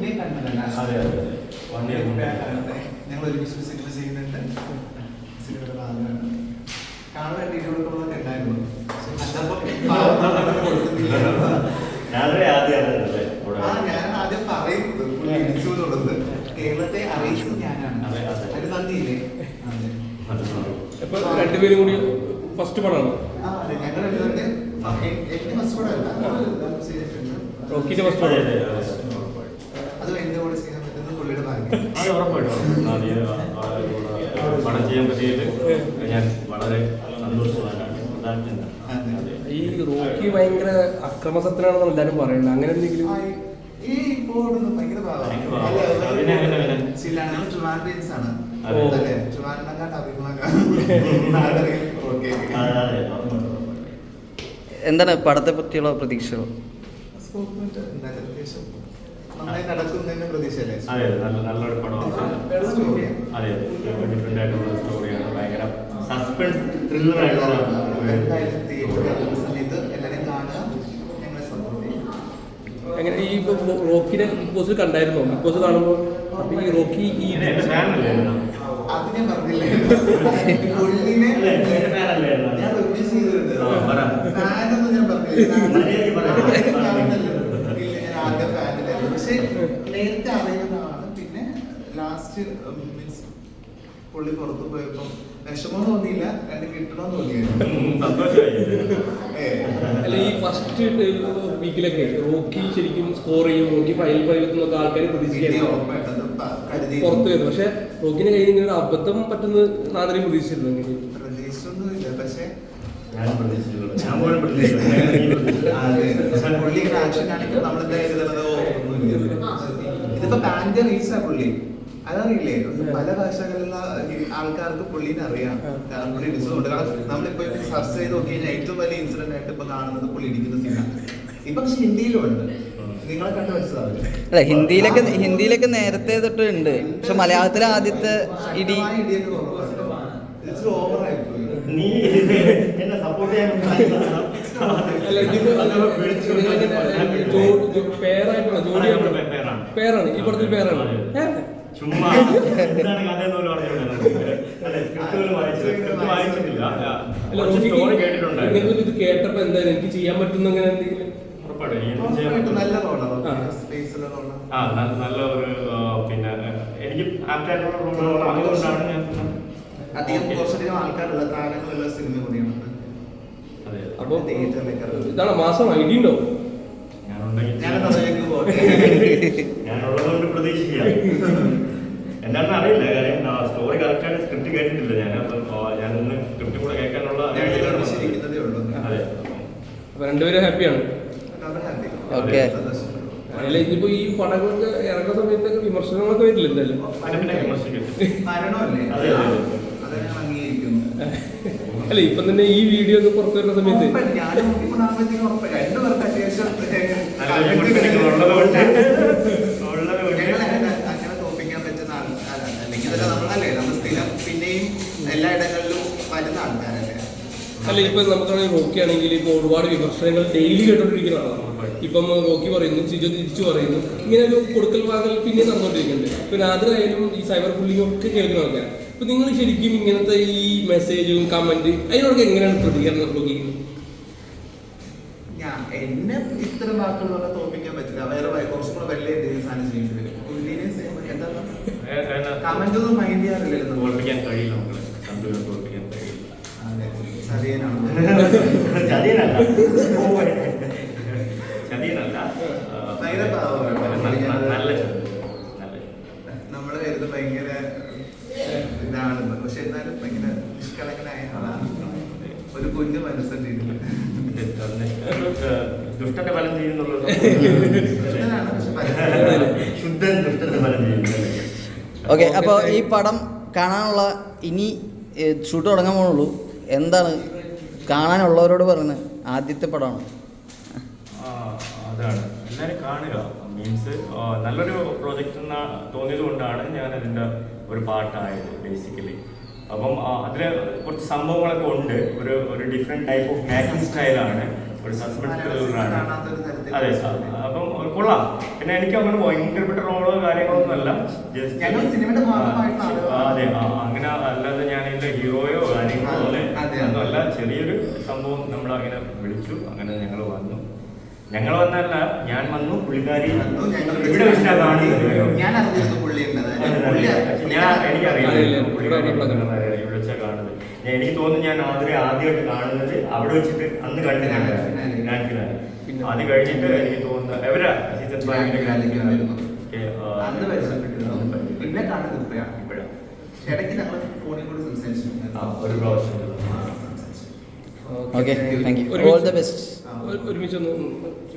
മുന്നേ കണ്ടതല്ല അതെ അതെ വൺ ഇയർ മുന്നേ ഞങ്ങൾ ഒരുമിച്ച് സിനിമ ചെയ്യുന്നുണ്ട്. സിനിമയുടെ ഭാഗമാണ്. കാണാൻ വീഡിയോകളൊക്കെ ഉണ്ടായിരുന്നു. ഞാൻ ആദ്യം പറയുന്നത് ഇടിച്ചു എന്നുള്ളത്. കേരളത്തെ അറിയിച്ചത് ഞാനാണ്. അതെ, അതെ. അതിന് നന്ദിയില്ലേ അതെ. ഇപ്പൊ രണ്ടുപേരും കൂടി ഫസ്റ്റ് പടമാണ്. അതെ. ഞങ്ങൾ ഫസ്റ്റ് പടമല്ല ഫസ്റ്റ് പടം അതെ അതെ അത് എന്റെ കൂടെ ചെയ്യാൻ പറ്റുന്നത് പുള്ളിയുടെ ഭാഗ്യം അത് ഉറപ്പായിട്ടും ആദ്യം പണം ചെയ്യാൻ പറ്റിയത് ഞാൻ വളരെ സന്തോഷവാനാണ് ഈ റോക്കി ഭയങ്കര അക്രമസത്തിനാണെന്ന് എല്ലാരും പറയുന്നത്. അങ്ങനെ എന്തെങ്കിലും? ഈ ബോർഡൊന്നും ഭയങ്കര ട്രിവാൻഡ്രിയൻസ് ആണ്. അല്ലേ? ട്രിവാൻഡ്രങ്ങാട്ട്. എന്താണ് പടത്തെ പറ്റിയുള്ള പ്രതീക്ഷകൾ? നന്നായി നടക്കുന്നതിന് പ്രതീക്ഷയല്ലേ? അതെ അതെ നല്ല നല്ലൊരു പടമാണ് അതെ ഡിഫറെന്റ് ആയിട്ടുള്ള സ്റ്റോറിയാണ് ഭയങ്കര സസ്പെൻസ് ത്രില്ലർ ആയിട്ടുള്ള സമയത്ത് എല്ലാവരും കാണുക എങ്ങനെ ഈ റോക്കിനെ ബിഗ് ബോസ് കണ്ടായിരുന്നോ? ബിഗ് ബോസ് കാണുമ്പോൾ അപ്പൊ ഈ റോക്കി ഈ ഇങ്ങനെ എന്റെ ഫാനല്ലേ അത് ഞാൻ പറഞ്ഞില്ലേ. ഞാൻ പറഞ്ഞില്ല. പക്ഷേ നേരത്തെ അറിയുന്നതാണ് പിന്നെ ലാസ്റ്റ് മീൻസ് പുള്ളി പുറത്തു പോയപ്പോ വിഷമം തോന്നിയില്ല. രണ്ട് കിട്ടണം തോന്നിയായിരുന്നു. അല്ല ഈ ഫസ്റ്റ് വീക്കിലൊക്കെ റോക്കി ശരിക്കും സ്കോർ ചെയ്യും റോക്കി ഫൈനൽ ഫൈവ് എന്നൊക്കെ ആൾക്കാർ പ്രതീക്ഷിക്കായിരുന്നു. പുറത്ത് വരുന്നു. പക്ഷെ റോക്കിന്റെ കയ്യിൽ ഇങ്ങനെ ഒരു അബദ്ധം പറ്റുന്ന നാദരി പ്രതീക്ഷിച്ചിരുന്നു പ്രതീക്ഷിച്ചൊന്നുമില്ല. പക്ഷെ ഞാൻ പ്രതീക്ഷിച്ചു ഞാൻ. അതെ. പുള്ളി ആക്ഷൻ കാണിക്കുമ്പോൾ നമ്മളെന്താ കരുതുന്നത് ഓ. ഇതിപ്പോ ബാൻഡ് റീച്ചാ പുള്ളി. അതറിയില്ലേ? പല ഭാഷകളിലുള്ള ആൾക്കാർക്ക് പുള്ളീനെ അറിയാം. കാരണം പുള്ളി ഇടിച്ചതുകൊണ്ട് കാരണം നമ്മളിപ്പോ സെർച്ച് ചെയ്ത് നോക്കി കഴിഞ്ഞാൽ ഏറ്റവും വലിയ ഇൻസിഡന്റ് ആയിട്ട് ഇപ്പൊ കാണുന്നത് പുള്ളി ഇടിക്കുന്ന സീനാണ് ഇപ്പൊ പക്ഷെ ഹിന്ദിയിലും ഉണ്ട് നിങ്ങളെ അല്ല ഹിന്ദിയിലൊക്കെ ഹിന്ദിയിലൊക്കെ നേരത്തെ തൊട്ടുണ്ട് പക്ഷെ മലയാളത്തിലെ ആദ്യത്തെ ഇടി നീ എന്നെ സപ്പോർട്ട് ചെയ്യാൻ പേരാണ്. പടത്തിൽ പേരാണ്. ചുമ്മാ എന്താണ് കഥ എന്ന് പോലും കേട്ടിട്ടുണ്ടായിരുന്നു നിങ്ങൾക്ക് ഇത് കേട്ടപ്പോ എന്തായാലും എനിക്ക് ചെയ്യാൻ പറ്റുന്ന അങ്ങനെ എന്തെങ്കിലും? ആ. റോളാണ് നല്ല ഒരു പിന്നെ എനിക്ക് ആപ്റ്റായിട്ടുള്ള റോളുകൾ അതുകൊണ്ടാണ് ഞാൻ അധികം. കുറച്ചധികം ആൾക്കാരുള്ള താരങ്ങളുള്ള സിനിമ കൂടിയാണ്. അതെ അപ്പൊ തിയേറ്ററിലേക്ക് ഇതാണ് മാസം ഐഡിയ ഉണ്ടോ ഞാനുള്ളതുകൊണ്ട് പ്രതീക്ഷിക്കാം. എന്താണെന്ന് അറിയില്ല കാര്യം സ്റ്റോറി കറക്റ്റായിട്ട് സ്ക്രിപ്റ്റ് കേട്ടിട്ടില്ല. ഞാൻ അപ്പം ഞാൻ സ്ക്രിപ്റ്റ് കൂടെ കേൾക്കാനുള്ള അതെ. അപ്പൊ രണ്ടുപേരും ഹാപ്പിയാണ് ഓക്കേ. അല്ല ഇതിപ്പോ ഈ പടങ്ങളൊക്കെ ഇറങ്ങുന്ന സമയത്തൊക്കെ വിമർശനങ്ങളൊക്കെ വരില്ല എന്തായാലും? അല്ല ഇപ്പൊ തന്നെ ഈ വീഡിയോ ഒക്കെ പുറത്തു വരുന്ന സമയത്ത് അല്ല ഇപ്പൊ നമുക്കാണെങ്കിൽ റോക്കി ആണെങ്കിൽ ഇപ്പൊ ഒരുപാട് വിമർശനങ്ങൾ ഡെയിലി കേട്ടോണ്ടിരിക്കുന്നതാണ് ഇപ്പം റോക്കി പറയുന്നു സിജോ തിരിച്ചു പറയുന്നു. ഇങ്ങനെ ഒരു കൊടുക്കൽ വാങ്ങൽ പിന്നെ നടന്നുകൊണ്ടിരിക്കുന്നുണ്ട് ഇപ്പൊ നാദരായാലും ഈ സൈബർ ബുള്ളിങ് ഒക്കെ കേൾക്കുന്ന ആൾക്കാർ അപ്പൊ നിങ്ങൾ ശരിക്കും ഇങ്ങനത്തെ ഈ മെസ്സേജും കമന്റ് അതിനോടൊക്കെ എങ്ങനെയാണ് പ്രതികരണം നോക്കിക്കുന്നത് ഞാൻ എന്നെ ഇത്തരം വാക്കുകൾ തോൽപ്പിക്കാൻ പറ്റില്ല. വേറെ കുറച്ചും കൂടെ വലിയ എന്തെങ്കിലും സാധനം ചെയ്യേണ്ടി വരും. എന്താ? കമന്റ് ഒന്നും മൈൻഡ് ചെയ്യാറില്ലല്ലോ. തോൽപ്പിക്കാൻ കഴിയില്ല നമ്മളെ തോൽപ്പിക്കാൻ ചതിയനല്ല. ഭയങ്കര. നമ്മൾ പക്ഷെ എന്നാലും ഭയങ്കര നിഷ്കളങ്കനായ ആളാണ്. ഒരു കുഞ്ഞു മനസ്സുണ്ട് ദുഷ്ടന്റെ ഫലം ചെയ്യുന്നുള്ളത് ദുഷ്ടനാണ് പക്ഷെ പരസ്പരം ശുദ്ധൻ ദുഷ്ടന്റെ ഫലം ചെയ്യുന്നു. ഓക്കെ അപ്പോൾ ഈ പടം കാണാനുള്ള ഇനി ഷൂട്ട് തുടങ്ങാൻ പോണുള്ളൂ. എന്താണ് കാണാനുള്ളവരോട് പറയുന്നത്? ആദ്യത്തെ പടമാണ്. ആ, അതാണ്. എല്ലാവരും കാണുക. മീൻസ് നല്ലൊരു പ്രോജക്റ്റ് എന്ന തോന്നിയത് കൊണ്ടാണ് ഞാൻ അതിന്റെ ഒരു പാർട്ടായത് ബേസിക്കലി അപ്പം അതിൽ കുറച്ച് സംഭവങ്ങളൊക്കെ ഉണ്ട്. ഒരു ഒരു ഡിഫറെന്റ് ടൈപ്പ് ഓഫ് മേക്കിംഗ് സ്റ്റൈലാണ് ഒരു സസ്പെൻസ് ത്രില്ലറാണ്. അതെ സാർ അപ്പം കൊള്ളാം. പിന്നെ എനിക്ക് അങ്ങനെ ഭയങ്കരപ്പെട്ട റോളോ കാര്യങ്ങളൊന്നും അല്ല. അതെ അങ്ങനെ അല്ലാതെ ഞാൻ എന്റെ ഹീറോയോ കാര്യങ്ങളോ അല്ല ചെറിയൊരു സംഭവം നമ്മൾ അങ്ങനെ വിളിച്ചു. അങ്ങനെ ഞങ്ങൾ വന്നു. ഞങ്ങൾ വന്നല്ല ഞാൻ വന്നു പുള്ളിക്കാരി ഇവിടെ കാണുന്നത് ഞാൻ വെച്ചാ കാണുന്നത് ഞാൻ എനിക്ക് തോന്നുന്നു ഞാൻ ആദ്യം ആദ്യമായിട്ട് കാണുന്നത് അവിടെ വെച്ചിട്ട് അന്ന് കണ്ടിട്ടുണ്ട് അത് കഴിഞ്ഞിട്ട് എനിക്ക് തോന്നുന്നു എവരാ സീസൺ. പിന്നെ കാണുന്നത്. ഒരു പ്രാവശ്യം. Okay thank you all the best ഒരുമിച്ചൊന്നും ഒരുമിച്ച് ഒന്ന്